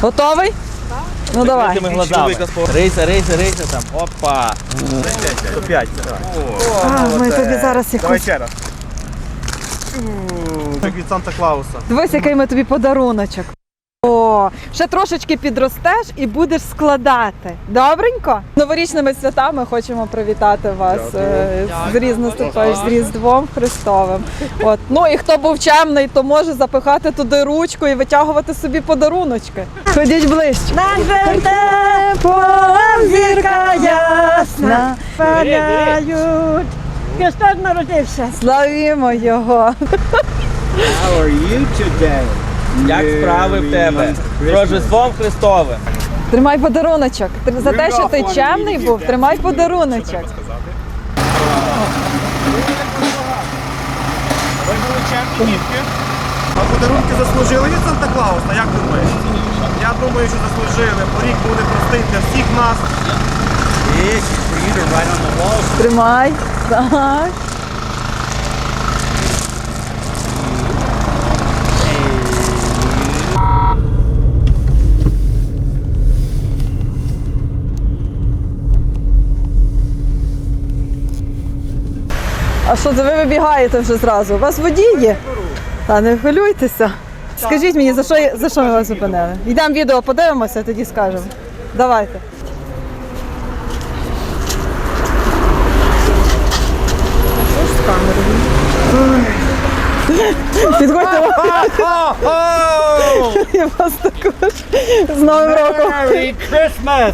Готовий? Ну давай. Закритими глазами. Рейся, рейся, рейся там. Опа. 105. А, ми тобі зараз Давай якусь. ще раз. Як від Санта Клауса. Дивись, який ми тобі подаруночок. О, ще трошечки підростеш і будеш складати. Добренько? Новорічними святами хочемо привітати вас е, з різноступаєш з Різдвом Христовим. От. Ну і хто був чемний, то може запихати туди ручку і витягувати собі подаруночки. Ходіть ближче. Небом зірка ясна, падають. Христос народився. Славімо його. How are you today? Як справи в тебе? З Рождеством Христовим. Тримай подаруночок. За те, що ти чемний був, тримай подаруночок. Ви були чемні дітки. А подарунки заслужили від Санта Клауса, як думаєш? Я думаю, що заслужили, бо рік буде простий для всіх нас. This is for you to write on the wall. Тримай. Так. А що це ви вибігаєте вже зразу? У вас водій є? Та не хвилюйтеся. Скажіть мені, за що, за що ми вас зупинили? Йдемо відео, подивимося, тоді скажемо. Давайте. Підходьте я вас також з Новим роком. Merry Christmas!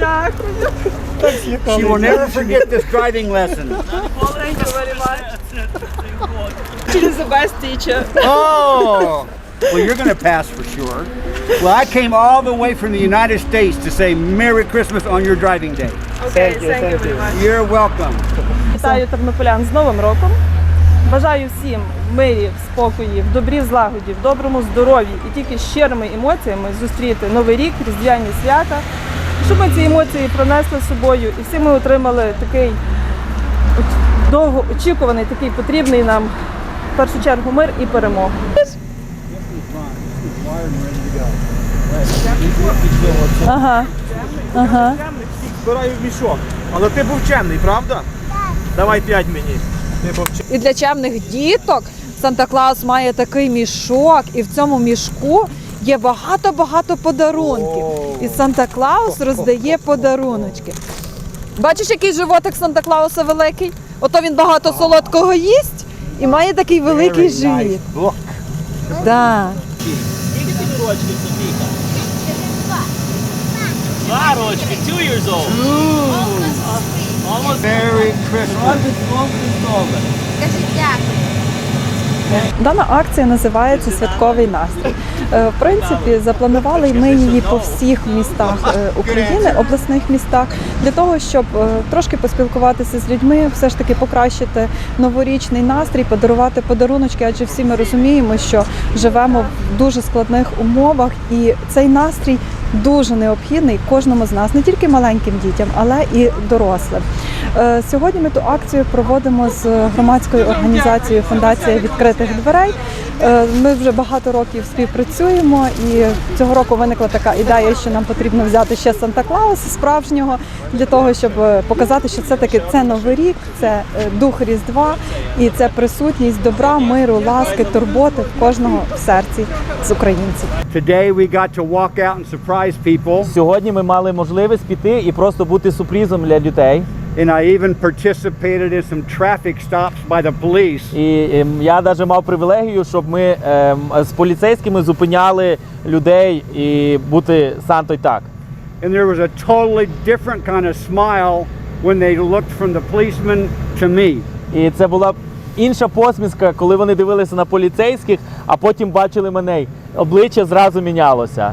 She will never forget this driving lesson. She's the best teacher. Oh! Well, you're going to pass for sure. Well, I came all the way from the United States to say Merry Christmas on your driving day. Окей, thank you thank you very much. You're welcome. Вітаю тернополян з Новим роком. Бажаю всім мирі, спокої, в добрі, злагоді, в доброму здоров'ї і тільки щирими емоціями зустріти новий рік, різдвяні свята, щоб ми ці емоції пронесли з собою і всі ми отримали такий довго очікуваний, такий потрібний нам в першу чергу мир і перемогу. Ага. Ага. Збираю в мішок. Але ти був чемний, правда? Давай п'ять мені. Ти був. І для чемних діток Санта Клаус має такий мішок, і в цьому мішку є багато-багато подарунків. І Санта Клаус роздає подаруночки. Бачиш, який животик Санта Клауса великий? Ото він багато солодкого їсть і має такий великий живіт. Да. Скільки тобі рочки, Софійка? Два рочки, two years old. Almost Merry Christmas. Рождеством Христовим. Дана акція називається Святковий настрій. Е, В принципі, запланували ми її по всіх містах е, України, обласних містах, для того, щоб е, трошки поспілкуватися з людьми, все ж таки покращити новорічний настрій, подарувати подаруночки, адже всі ми розуміємо, що живемо в дуже складних умовах, і цей настрій дуже необхідний кожному з нас, не тільки маленьким дітям, але і дорослим. Е, Сьогодні ми ту акцію проводимо з громадською організацією Фундація відкритих дверей. Е, Ми вже багато років співпрацюємо, і цього року виникла така ідея, що нам потрібно взяти ще Санта Клауса справжнього для того, щоб е, показати, що це таки це новий рік, це дух Різдва і це присутність добра, миру, ласки, турботи в кожного в серці з українців. Today we got to walk out and surprise people, Сьогодні ми мали можливість піти і просто бути сюрпризом для дітей. and I even participated in some traffic stops by the police. І ем, я навіть мав привілегію, щоб ми ем, з поліцейськими зупиняли людей і бути Сантою так. And there was a totally different kind of smile when they looked from the policeman to me. І це була інша посмішка, коли вони дивилися на поліцейських, а потім бачили мене. Обличчя зразу мінялося.